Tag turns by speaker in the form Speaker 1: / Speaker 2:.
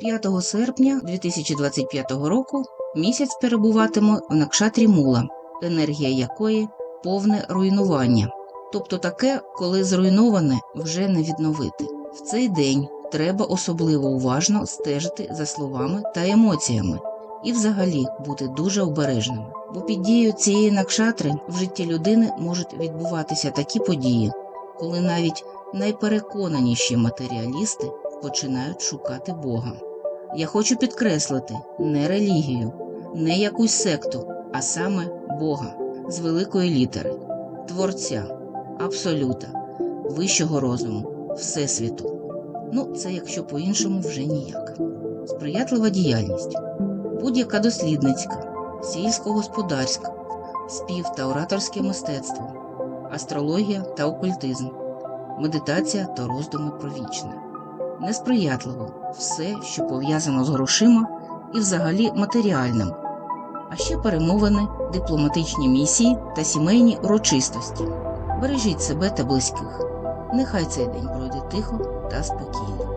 Speaker 1: 5 серпня 2025 року місяць перебуватиме в накшатрі мула, енергія якої повне руйнування, тобто таке, коли зруйноване вже не відновити. В цей день треба особливо уважно стежити за словами та емоціями і взагалі бути дуже обережними, бо під дією цієї накшатри в житті людини можуть відбуватися такі події, коли навіть найпереконаніші матеріалісти починають шукати Бога. Я хочу підкреслити не релігію, не якусь секту, а саме Бога з великої літери, Творця, Абсолюта, вищого розуму, Всесвіту. Ну, це якщо по-іншому вже ніяк. Сприятлива діяльність, будь-яка дослідницька, сільськогосподарська, спів та ораторське мистецтво, астрологія та окультизм, медитація та роздуми про вічне. Несприятливо все, що пов'язано з грошима і взагалі матеріальним, а ще перемовини, дипломатичні місії та сімейні урочистості. Бережіть себе та близьких. Нехай цей день пройде тихо та спокійно.